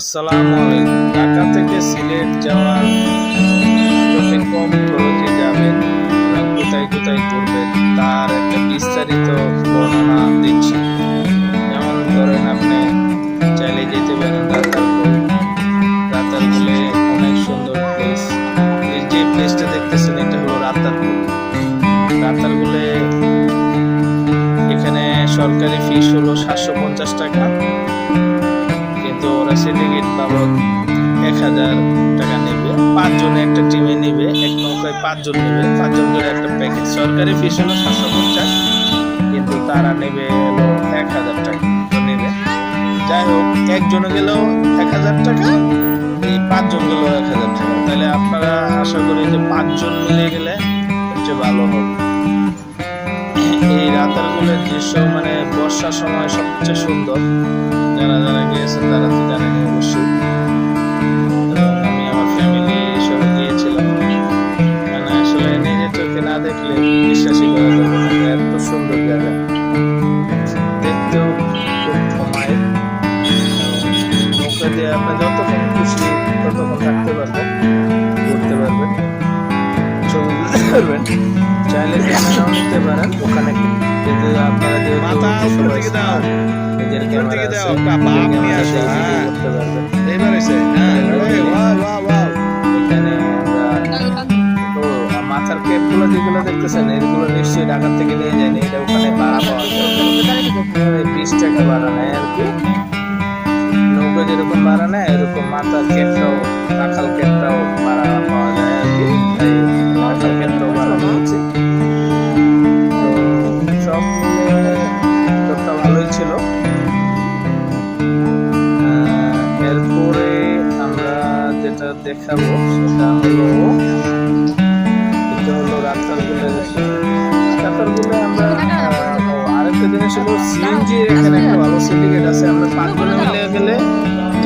আসসালামু আলাইকুম। ঢাকা থেকে সিলেট যাওয়ার যত কম খরচে যাবেন কোথায় কোথায় ঘুরবেন তার একটা বিস্তারিত বর্ণনা দিচ্ছি। যেমন ধরেন আপনি চাইলে যেতে পারেন রাতারগুল রাতারগুলে অনেক সুন্দর প্লেস যে প্লেসটা দেখতেছেন, এটা হলো রাতারগুল রাতারগুলে এখানে সরকারি ফিস হলো সাতশো পঞ্চাশ টাকা। কিন্তু ওরা সিন্ডিকেট বাবদ এক হাজার টাকা নেবে। পাঁচজনে একটা টিমে নেবে, এক নৌকায় পাঁচজন নেবে। পাঁচজন করে একটা প্যাকেজ সরকারি ফিস হলো সাতশো পঞ্চাশ। কিন্তু তারা নেবে এক হাজার টাকা নেবে। যাই হোক, একজনে গেলেও এক হাজার টাকা, এই পাঁচজন গেলেও এক হাজার টাকা। তাহলে আপনারা আশা করি যে পাঁচজন মিলে গেলে সবচেয়ে ভালো হবে। এই রাতারগুলের দৃশ্য মানে বর্ষার সময় সবচেয়ে সুন্দর। গিয়েছেন তারা তো জানেন অবশ্যই। আমি আমার মানে আসলে নিজের না দেখলে বিশ্বাসই করা দেখতেও খুব যতক্ষণ খুশি ততক্ষণ থাকতে পারবেন, ঘুরতে পারবেন। ছবি পারবেন। চাইলে ক্যামেরাও নিতে পারেন। ওখানে কিন্তু আপনারা যেহেতু। নিজের ক্যামেরা আছে হ্যাঁ। হ্যাঁ। এখানে তো মাথার ক্যাপগুলো যেগুলো দেখতেছেন এগুলো নিশ্চয়ই ঢাকা থেকে নিয়ে যায়নি এটা ওখানে ভাড়া পাওয়া যায় বিশ টাকা ভাড়া নেয় আর কি। নৌকা যেরকম ভাড়া নেয় এরকম মাথার ক্যাপটাও রাখাল ক্যাপটাও ভাড়া পাওয়া যায় আর কি। রাখাল ক্যাপটাও ভাড়া নিয়েছি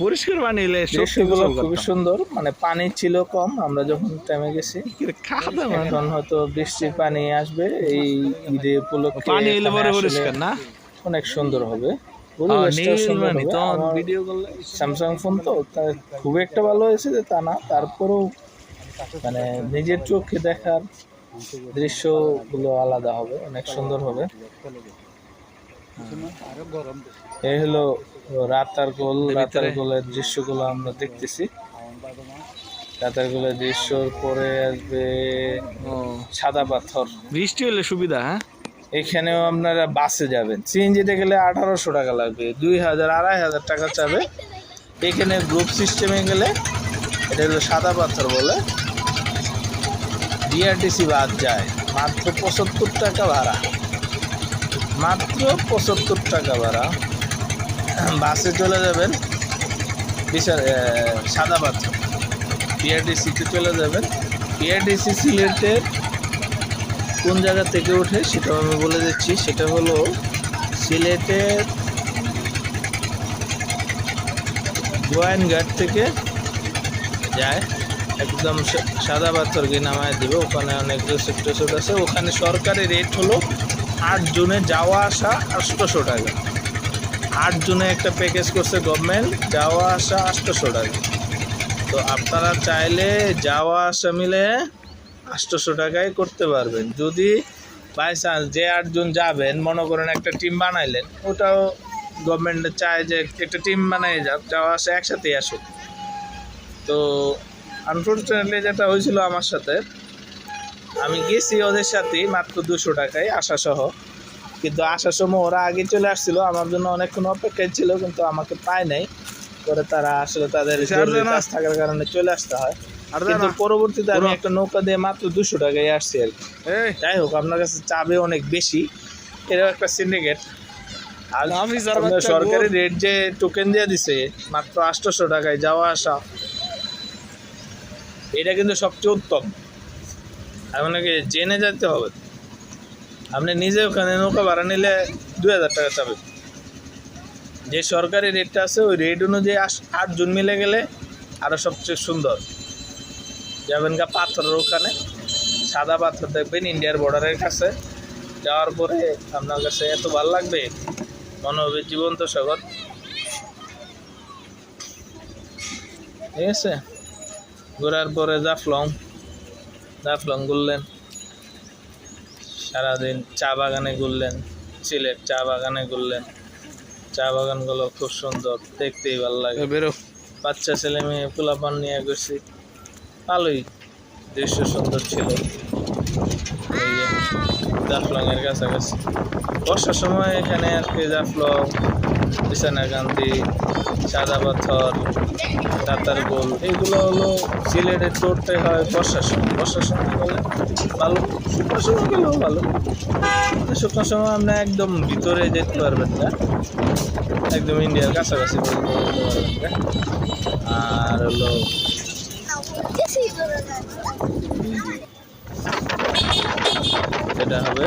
পরিষ্কার বানিয়ে দৃশ্যগুলো খুবই সুন্দর। মানে পানি ছিল কম আমরা যখন টাইমে গেছি এখন হয়তো বৃষ্টির পানি আসবে এই ঈদে উপলক্ষে পানি এলে আসলে পরিষ্কার না? অনেক সুন্দর হবে। স্যামসাং ফোন তো খুব একটা ভালো হয়েছে যে তা না। তারপরেও মানে নিজের চোখে দেখার দৃশ্যগুলো আলাদা হবে অনেক সুন্দর হবে। এই হলো রাতার গোল রাতার গোলের দৃশ্যগুলো আমরা দেখতেছি। রাতার গোলের দৃশ্যর পরে আসবে সাদা পাথর। বৃষ্টি হলে সুবিধা হ্যাঁ? এখানেও আপনারা বাসে যাবেন। সিএনজিতে গেলে আঠারোশো টাকা লাগবে দুই হাজার আড়াই হাজার টাকা চাবে। এখানে গ্রুপ সিস্টেমে গেলে এটা হলো সাদা পাথর বলে। বিআরটিসি বাদ যায় মাত্র পঁচাত্তর টাকা ভাড়া। মাত্র পঁচাত্তর টাকা ভাড়া। বাসে চলে যাবেন, বিশাল সাদা পাথর বিআরটিসিতে চলে যাবেন। বিআরটিসি সিলেটের কোন জায়গা থেকে ওঠে সেটাও আমি বলে দিচ্ছি। সেটা হলো সিলেটের গোয়াইনঘাট থেকে যায়। একদম সাদা পাথরকে নামায় দেবে। ওখানে অনেক টেসোর্ট আছে। ওখানে সরকারি রেট হলো আট জনে যাওয়া আসা আটশোশো টাকা। আট জনে একটা প্যাকেজ করছে গভর্নমেন্ট যাওয়া আসা আটশোশো টাকা। তো আপনারা চাইলে যাওয়া আসা মিলে আটশোশো টাকায় করতে পারবেন। যদি বাই চান্স যে আটজন যাবেন, মনে করেন একটা টিম বানাইলেন, ওটাও গভর্নমেন্ট চায় যে একটা টিম বানাই যাক যাওয়া আসা একসাথেই আসুক। তো আনফর্চুনেটলি যেটা হয়েছিল আমার সাথে আমি গেছি ওদের সাথে মাত্র দুশো টাকায় আসা সহ কিন্তু আসার সময় ওরা আগে চলে আসছিল আমার জন্য অনেকক্ষণ অপেক্ষায় ছিল কিন্তু আমাকে পায় নাই। পরে তারা আসলে তাদের কাজ থাকার কারণে চলে আসতে হয়। কিন্তু পরবর্তীতে আমি একটা নৌকা দিয়ে মাত্র দুশো টাকায় আসছি আর কি। যাই হোক আপনার কাছে চাবে অনেক বেশি। এরকম একটা সিন্ডিকেট আর সরকারি রেট যে টোকেন দিয়ে দিছে মাত্র আটশোশো টাকায় যাওয়া আসা। এটা কিন্তু সবচেয়ে উত্তম। আপনাকে জেনে যেতে হবে। আপনি নিজে ওখানে নৌকা ভাড়া নিলে দু হাজার টাকা চাবে। যে সরকারি রেটটা আছে, ওই রেট অনুযায়ী আস- আটজন মিলে গেলে আরও সবচেয়ে সুন্দর। যাবেন গা পাথরের ওখানে, সাদা পাথর দেখবেন ইন্ডিয়ার বর্ডারের কাছে। যাওয়ার পরে আপনার কাছে এত ভালো লাগবে, মনে হবে জীবন্ত সাগর। ঠিক আছে? ঘোরার পরে জাফলং জাফলং ঘুরলেন সারাদিন চা বাগানে ঘুরলেন সিলেট চা বাগানে ঘুরলেন। চা বাগানগুলো খুব সুন্দর দেখতেই ভালো লাগে। বেরো। বাচ্চা ছেলে মেয়ে পোলাপান নিয়ে গেছি ভালোই দৃশ্য সুন্দর ছিল। এই যে জাফলং কাছাকাছি। বর্ষার সময় এখানে আর কি জাফলং বিছানাকান্দি সাদা পাথর দাতার গোল এইগুলো হলো সিলেটের টোরটাই হয় বর্ষার সময়। বর্ষার সময় গেলে ভালো, শুকনো সময় গেলেও ভালো। শুকনো সময় আপনি একদম ভিতরে যেতে পারবেন না। একদম ইন্ডিয়ার কাছাকাছি আর হলো যেটা হবে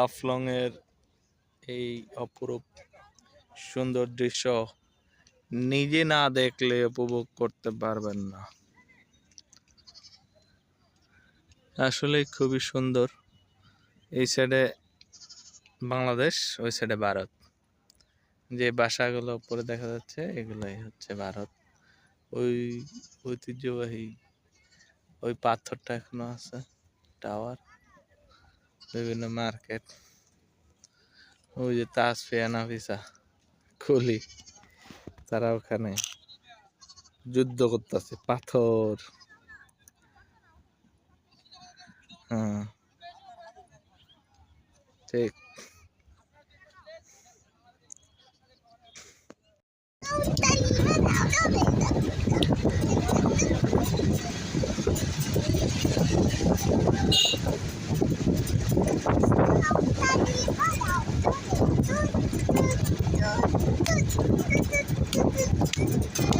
জাফলং এর এই অপরূপ সুন্দর দৃশ্য নিজে না দেখলে উপভোগ করতে পারবেন না। আসলে খুবই সুন্দর। এই সাইডে বাংলাদেশ, ওই সাইডে ভারত। যে বাসাগুলো উপরে দেখা যাচ্ছে, এগুলোই হচ্ছে ভারত। ওই ঐতিহ্যবাহী ওই পাথরটা এখনও আছে, টাওয়ার। বিভিন্ন মার্কেট। ওই যে তাসফিয়া নাফিসা খুলি তারা ওখানে যুদ্ধ করতেছে পাথর। হ্যাঁ। ঠিক। 那你爸爸都是嘟嘟嘟嘟嘟嘟嘟嘟嘟。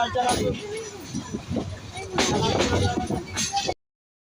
আর চানাচুর